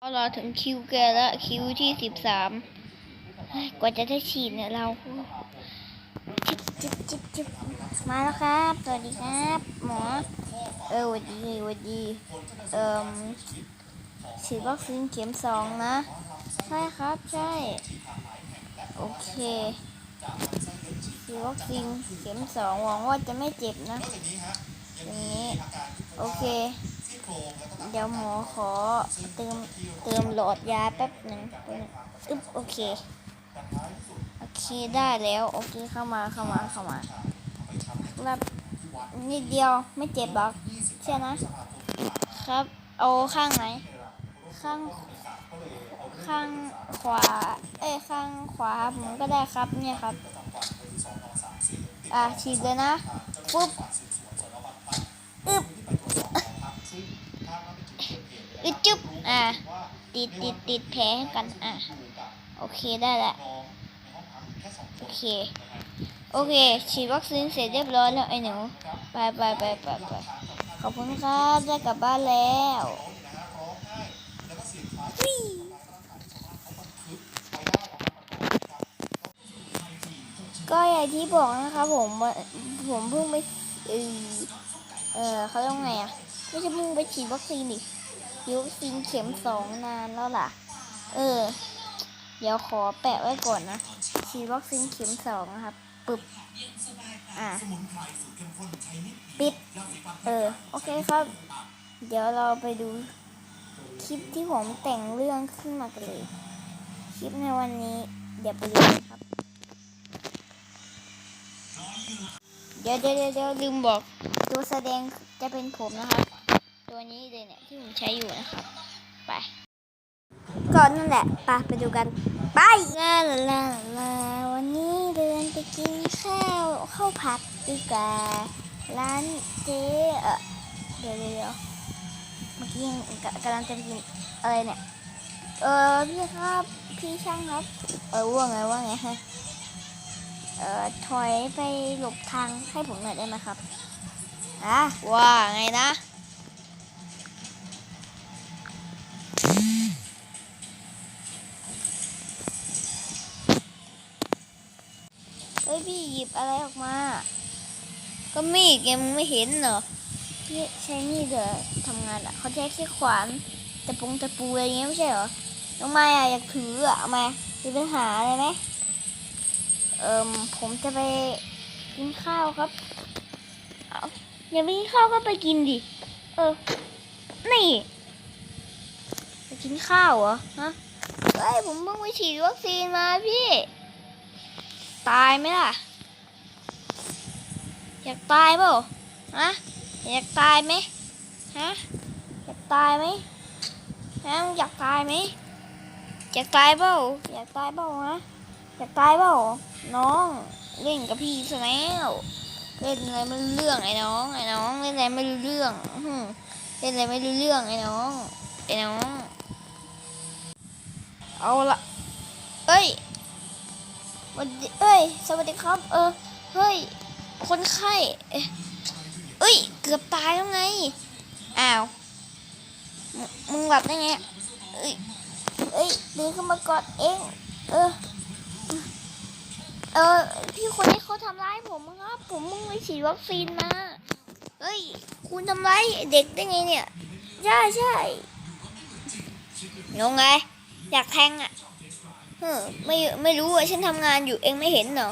ก็รอถึงคิวแกแล้วคิวที่สิบสามกว่าจะได้ฉีดเนี่ยเราจิบจิบจิบจิบมาแล้วครับ สวัสดีครับ หมอ เออวัดดีวัดดี เอ่มฉีดวัคซีนเข็มสองนะ ใช่ครับใช่ โอเคฉีดวัคซีนเข็มสองหวังว่าจะไม่เจ็บนะอย่างนี้ โอเค เดี๋ยวหมอขอเติมเติมหลอดยาแป๊บหนึ่งอึ๊บโอเคโอเคได้แล้วโอเคเข้ามาเข้ามาเข้ามาครับนิดเดียวไม่เจ็บหรอกใช่นะครับ เอาข้างไหน ข้างข้างขวา เอ้ยข้างขวาผมก็ได้ครับเนี่ยครับ อะฉีดเลยนะปุ๊บอึ๊บ อึดจุ๊บอะติดติดติดแผลให้กันอะโอเคได้ละโอเค โอเค ฉีดวัคซีนเสร็จเรียบร้อยแล้วไอ้หนู ไปไปไปไปไปขอบคุณครับได้กลับบ้านแล้วก็อย่างที่บอกนะครับผมผมเพิ่งไปเออเขาเรียกไงอะ ไม่ใช่เพิ่งไปฉีดวัคซีนดิยุคซินเข็มสองนานแล้วล่ะ เออ เดี๋ยวขอแปะไว้ก่อนนะ ฉีดวัคซีนเข็มสองนะครับปึบอะปิด เออ โอเคครับ เดี๋ยวเราไปดูคลิปที่ผมแต่งเรื่องขึ้นมากันเลย คลิปในวันนี้ เดี๋ยวไปดูกันครับเดี๋ยวเดี๋ยวเดี๋ยวเดี๋ยวลืมบอก ตัวแสดงจะเป็นผมนะครับ ตัวนี้เลยเนี่ยที่ผมใช้อยู่นะครับ ไปก่อนนั่นแหละไปไปดูกันไปลาลาลาลาวันนี้เดินไปกินข้าวข้าวผัดดีกว่าร้านเจ๊เออเดี๋ยวเดี๋ยวเดี๋ยวเมื่อกี้ยังกำกำลังจะไปกินอะไรเนี่ยเออพี่ครับพี่ช่างครับ เออว่าไงว่าไงฮะเออถอยไปหลบทางให้ผมหน่อยได้ไหมครับอะว่าไงนะ ยพี่หยิบอะไรออกมา ก็มีดไงมึงไม่เห็นเหรอพี่ใช้มีดเหรอทำงานอะเขาใช้แค่ขวานตะปงตะปูอะไรเงี้ยไม่ใช่เหรอทำไมอะอยากถืออะมามีปัญหาอะไรไหมเอิมผมจะไปกินข้าวครับเอาอย่าไปกินข้าวก็ไปกินดิเออนี่ไปกินข้าวเหรอฮะเฮ้ยผมเพิ่งไปฉีดวัคซีนมาพี่ ตายไหมล่ะ อยากตายเปล่าฮะอยากตายไหมฮะอยากตายไหมฮะมึงอยากตายไหมอยากตายเปล่าอยากตายเปล่าฮะอยากตายเปล่าน้องเล่นกับพี่ซะแล้วเล่นอะไรไม่รู้เรื่องไอ้น้องไอ้น้องเล่นอะไรไม่รู้เรื่องเล่นอะไรไม่รู้เรื่องไอ้น้องไอ้น้องเอาละเอ้ย วันดีเอ้ย สวัสดีครับ เออ เฮ้ย คนไข้ เอ้ย เกือบตายแล้วไง อ้าวมึงมึงหลับได้ไง เอ้ย เอ้ยเดินขึ้นมากอดเอง เออ เออ พี่คนนี้เขาทำร้ายผมครับ ผมมึงไปฉีดวัคซีนมาเฮ้ย คุณทำร้ายเด็กได้ไงเนี่ย ใช่ใช่ยังไง อยากแทงอะ เฮ้อไม่ไม่รู้อะฉันทำงานอยู่เองไม่เห็นเหรอ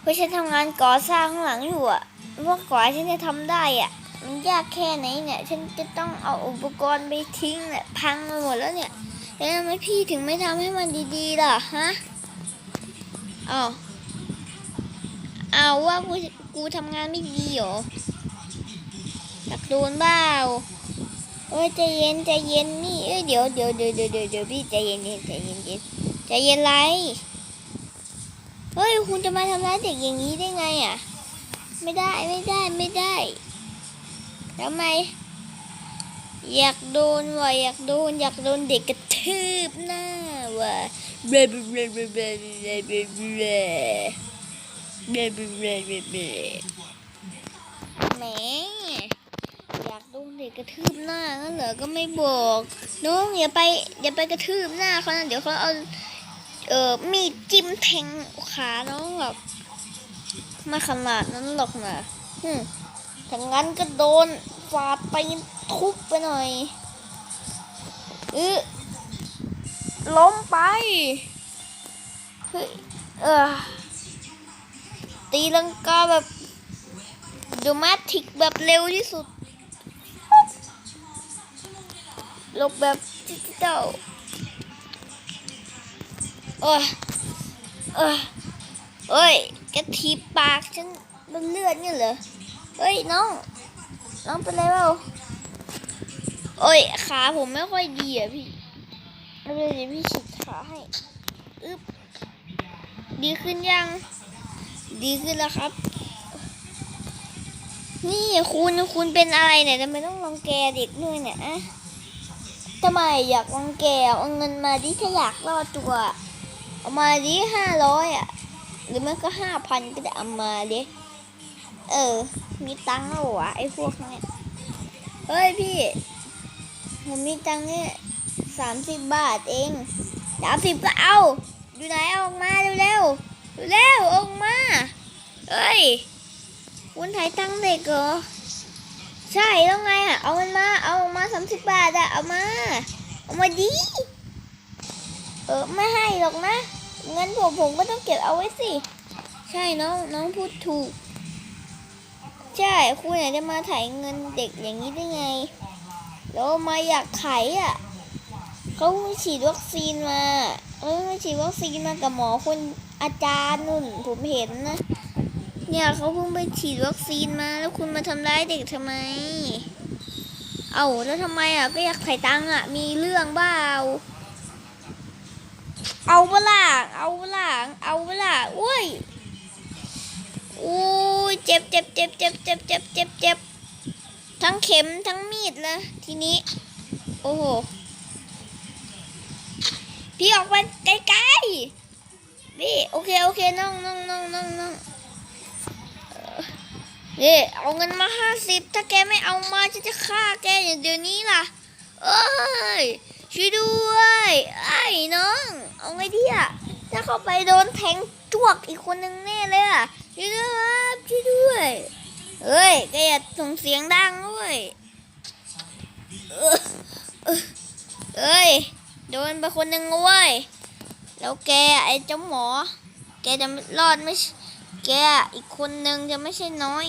เพราะฉันทำงานก่อสร้างข้างหลังอยู่อะว่ากว่าฉันจะทำได้อะ มันยากแค่ไหนเนี่ย ฉันจะต้องเอาอุปกรณ์ไปทิ้งแหละพังไปหมดแล้วเนี่ยแล้วทำไมพี่ถึงไม่ทำให้มันดีๆล่ะฮะอ้าวอ้าว่ากูกูทำงานไม่ดีเหรออยากโดนเปล่าเอ้ยใจเย็นใจเย็นนี่เอ้ยเดี๋ยวเดี๋ยวเดี๋ยวเดี๋ยวเดี๋ยวพี่ใจเย็นใจเย็นใจเย็น จะเย็นไร เฮ้ย คุณจะมาทำร้ายเด็กอย่างนี้ได้ไงอะ ไม่ได้ไม่ได้ไม่ได้ทำไม อยากโดนว่ะอยากโดน อยากโดนเด็กกระทืบหน้าว่ะเบบเบบเบลเบลเบลเบลเบลเบเบเบเบเบแหมอยากโดนเด็กกระทืบหน้างั้นเหรอก็ไม่บอกน้องอย่าไปอย่าไปกระทืบหน้าเขานะเดี๋ยวเขาเอา เออมีจิ้มแทงขาน้องหรอกไมาขนาดนั้นหรอกนะหึถ้างั้นก็โดนฟาดไปทุบไปหน่อยเออล้มไป เฮ้ย เออ ตีลังกาแบบดูมาทิกแบบเร็วที่สุดลกแบบดิจิตอล โอ้ยเอ้ยเอ้ยแกทีบปากฉันมันเลือดเนี่ยเหรอเฮ้ยน้อง น้องเป็นไรเปล่าโอ้ยขาผมไม่ค่อยดีอะพี่ไม่เป็นไรเดี๋ยวพี่ฉีดขาให้อึ๊บดีขึ้นยัง ดีขึ้นแล้วครับ นี่คุณคุณเป็นอะไรเนี่ยทำไมต้องรังแกเด็กด้วยเนี่ยอะทำไมอยากรังแกเอาเงินมาดิถ้าอยากรอดตัว เอามาดิห้าร้อยอะ หรือมันก็ห้าพันก็ได้เอามาดิ เออ มีตังค์แล้วเหรอไอ้พวกนี้เฮ้ยพี่ ผมมีตังค์เนี่ยสามสิบบาทเองสามสิบก็เอา อยู่ไหนออกมาเร็วๆเร็วออกมา เฮ้ยคุณถ่ายตังค์เด็กเหรอ ใช่แล้วไงอะ เอามันมา เอามาสามสิบบาทอะ เอามา เอามาดิ เออไม่ให้หรอกนะเงินผมผมก็ต้องเก็บเอาไว้สิ ใช่น้องน้องพูดถูก ใช่คุณอยากจะมาถ่ายเงินเด็กอย่างนี้ได้ไง แล้วมาอยากไขอะเขาเพิ่งฉีดวัคซีนมาเออฉีดวัคซีนมากับหมอคนอาจารย์นุ่นผมเห็นนะ เนี่ยเขาเพิ่งไปฉีดวัคซีนมาแล้วคุณมาทำร้ายเด็กทำไม เอาแล้วทำไมอะก็อยากไถ่ตังค์อะมีเรื่องบ้า เอาเปะล่าเอาเปะล่าเอาเปะล่าอุ้ยอุ้ยเจ็บเจ็บเจ็บเจ็บเจ็บเจ็บเจ็บเจ็บทั้งเข็มทั้งมีดเลยทีนี้ โอ้โห พี่ออกไปไกลๆพี่โอเคโอเคน้องน้องน้องน้องน้องนี่เอาเงินมาห้าสิบถ้าแกไม่เอามาฉันจะฆ่าแกอย่างเดี๋ยวนี้ล่ะ เอ้ย ช่วยด้วยไอ้น้องเอาไงดีอะถ้าเข้าไปโดนแทงจวกอีกคนนึงแน่เลยอะช่วยด้วยครับช่วยด้วยเอ้ยแกอย่าส่งเสียงดังด้วยเอ้ยโดนไปคนหนึ่งเว้ยแล้วแกไอ้เจ้าหมอ แกจะรอดไหมแกอีกคนหนึ่งจะไม่ใช่น้อย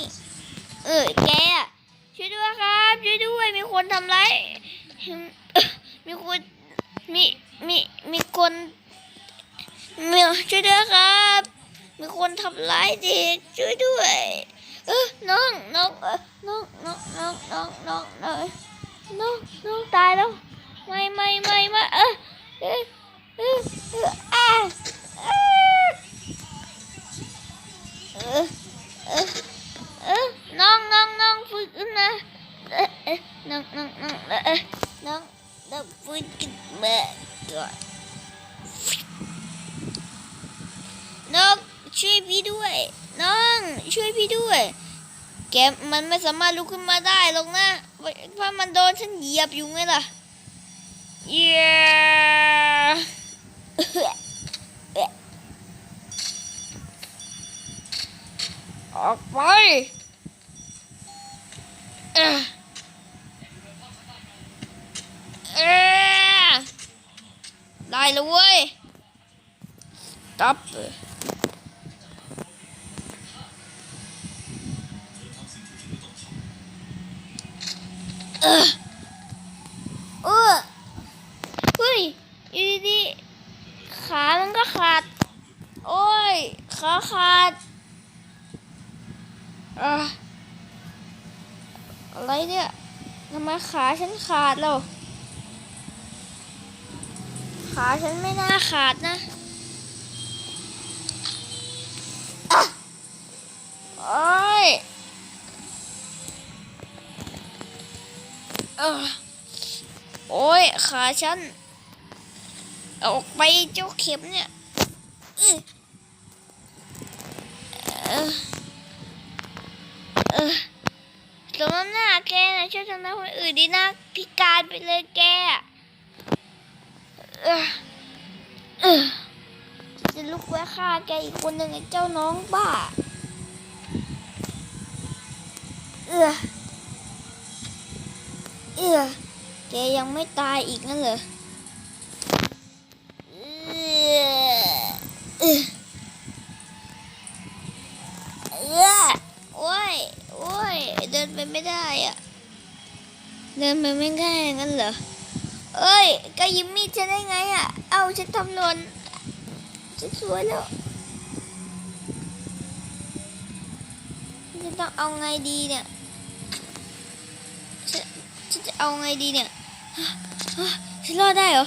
เออแกช่วยด้วยครับช่วยด้วยมีคนทำร้าย มีคนมีมีมีคนมีช่วยด้วยครับ มีคนทำร้ายเด็กช่วยด้วย เออน้องน้องเออน้องน้องน้องน้องน้องน้องน้องน้องตายแล้ว ไม่ไม่ไม่ไม่เออเออเออเอออ่าอ่าเออเออเออน้องน้องน้องฟื้นขึ้นะเออเออน้องน้องน้องเออเออน้อง น้องฟื้นขึ้นมาก่อนน้องช่วยพี่ด้วย น้องช่วยพี่ด้วย แกมันไม่สามารถลุกขึ้นมาได้หรอกนะเพราะมันโดนฉันเหยียบอยู่ไงล่ะเย้ออกไป ได้แล้วเว้ยตับเออเออเฮ้ยอยู่ดีๆขามันก็ขาด โอ้ย ขาขาดอะอะไรเนี่ยทำไมขาฉันขาดแล้ว ขาฉันไม่น่าขาดนะโอ้ยโอ้ยขาฉัน ออกไปเจ้าเข็มเนี่ยเออเออสมน้ำหน้าแกนะช่วยทำร้าคนอื่นดีนะพิการไปเลยแก ไว้ฆ่าแกอีกคนหนึ่งไอ้เจ้าน้องบ้า เออเออแกยังไม่ตายอีกนั่นเหรอเออเออเออโอ้ย โอ้ย เดินไปไม่ได้อะเดินไปไม่ได้งั้นเหรอ เอ้ยแกหยิบมีดฉันได้ไงอะ เอาฉันทำหล่น ฉันสวยแล้วฉันต้องเอาไงดีเนี่ยฉันฉันจะเอาไงดีเนี่ยฉันรอดได้เหรอ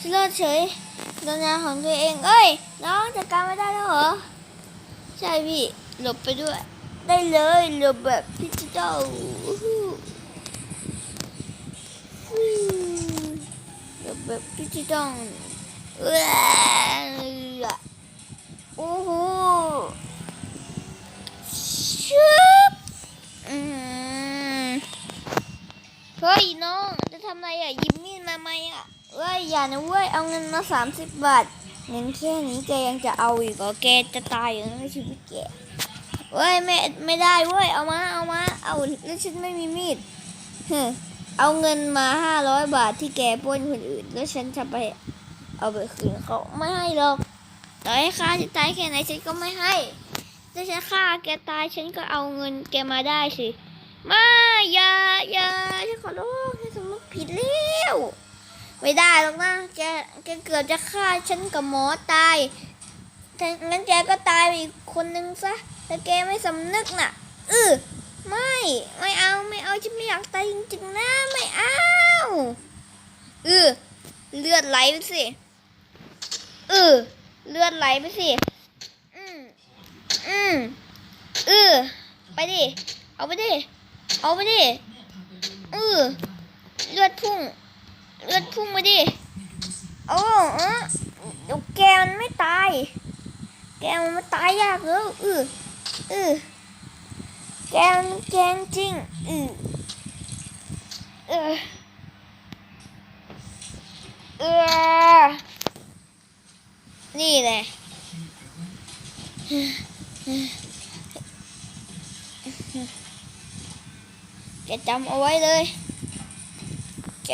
ฉันรอดเฉยโดนงานของตัวเองเอ้ยน้องจัดการไม่ได้แล้วเหรอ ใช่พี่หลบไปด้วย ได้เลยหลบแบบพิจิตอลหลบแบบพิจิตอล โอ้โหชึบอืมเฮ้ยน้อง จะทำอะไรอะยิบมีดมาไหมอะเว้ยอย่านะเว้ย เอาเงินมาสามสิบบาทเงินแค่นี้แกยังจะเอาอีกเหรอแกจะตายอย่างในชีวิตแกเว้ยไม่ไม่ได้เว้ยเอามาเอามาเอาแล้วฉันไม่มีมีดเฮ้อเอาเงินมาห้าร้อยบาทที่แกป้นคนอื่น แล้วฉันจะไป เอาไปคืนเขาไม่ให้หรอกต่อให้ข้าจะตายแค่ไหนฉันก็ไม่ให้ถ้าฉันฆ่าแกตายฉันก็เอาเงินแกมาได้สิไม่อย่าอย่าฉันขอโทษฉันสำนึกผิดแล้วไม่ได้หรอกนะแกแกเกือบจะฆ่าฉันกับหมอตายงั้นแกก็ตายไปอีกคนนึงซะแต่แกไม่สำนึกน่ะเออไม่ไม่เอาไม่เอาฉันไม่อยากตายจริงๆนะไม่เอาเออเลือดไหลไปสิ เออเลือดไหลไปสิ อืมอืมเออไปดิ เอาไปดิ เอาไปดิเออเลือดพุ่ง เลือดพุ่งมาดิ โอ้เออเดี๋ยวแกมันไม่ตาย แกมันไม่ตายยากแล้วเออเออแกมันแกงจริงเออเออเออ นี่แหละแกจำเอาไว้เลย แก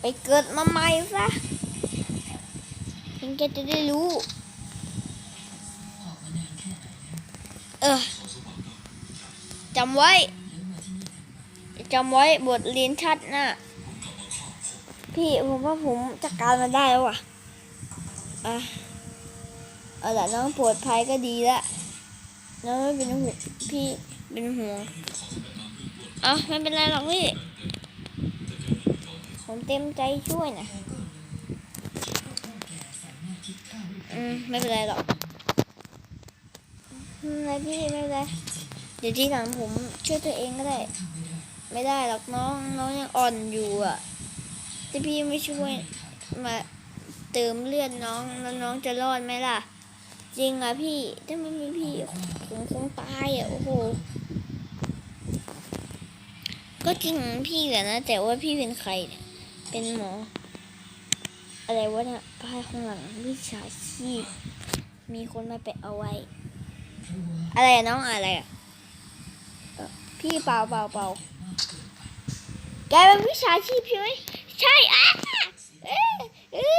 ไปเกิดมาใหม่ซะถึงแกจะได้รู้ เออจำไว้จำไว้บทเรียนชัดนะ พี่ผมว่าผมจัดการมันได้แล้วอะอะเอาละน้องปลอดภัยก็ดีละน้องไม่เป็นห่วงพี่เป็นห่วงเอะไม่เป็นไรหรอกพี่ผมเต็มใจช่วยนะอืมไม่เป็นไรหรอกไม่เป็นไรพี่ไม่เป็นไรเดี๋ยวที่หลังผมช่วยตัวเองก็ได้ ไม่ได้หรอกน้องน้องยังอ่อนอยู่อะ ถ้าพี่ไม่ช่วยมาเติมเลือดน้องแล้วน้องจะรอดไหมล่ะ จริงอะพี่ ถ้าไม่มีพี่ผมคงตายอะโอ้โห ก็จริงพี่แหละนะ แต่ว่าพี่เป็นใครเนี่ย เป็นหมอ อะไรวะเนี่ยป้ายข้างหลังวิชาชีพ มีคนมาแปะเอาไว้ อะไรน้องอะไรอะเอ่อพี่เปล่าเปล่าเปล่าแกเป็นวิชาชีพใช่ไหม ใช่อะเอ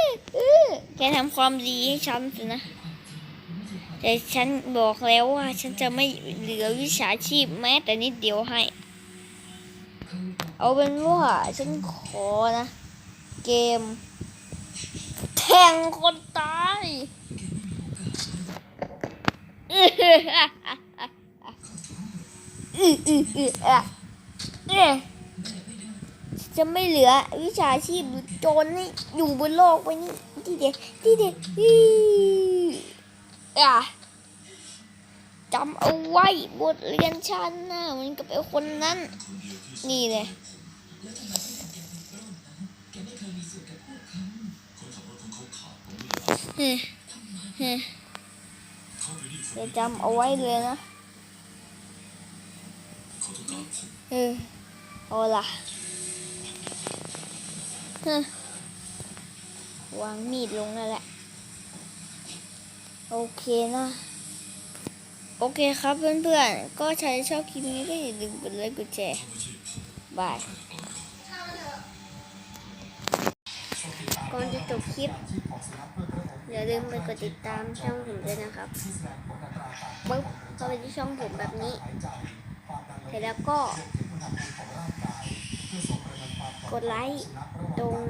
อเออแกทำความดีให้ฉันสินะ แต่ฉันบอกแล้วว่า ฉันจะไม่เหลือวิชาชีพแม้แต่นิดเดียวให้ เอาเป็นว่าฉันขอนะ เกม แทงคนตายอื้อหืออืออืออือ จะไม่เหลือวิชาชีพหรือโจรนี่อยู่บนโลกไปนี่ที่เดียวที่เดียวอืออะจำเอาไว้บทเรียนฉันนะมันก็เป็นคนนั้น นี่เลยเฮ้เฮ้เดี๋ยวจำเอาไว้เลยนะ เออเอาละ วางมีดลงนั่นแหละ โอเคนะ โอเคครับเพื่อนๆ ก็ใครชอบคลิปนี้ก็อย่าลืมกดไลค์กดแชร์บายก่อนจะจบคลิป อย่าลืมไปกดติดตามช่องผมด้วยนะครับปึ๊บเข้าไปที่ช่องผมแบบนี้เสร็จแล้วก็ กดไลค์ ตรง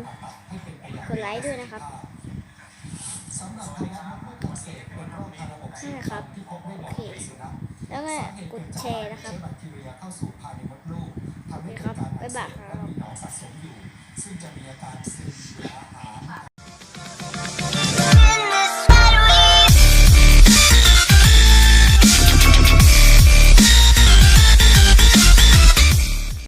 กดไลค์ด้วยนะครับนี่นะครับโอเคแล้วก็กดแชร์นะครับโอเคครับบ๊ายบายครับ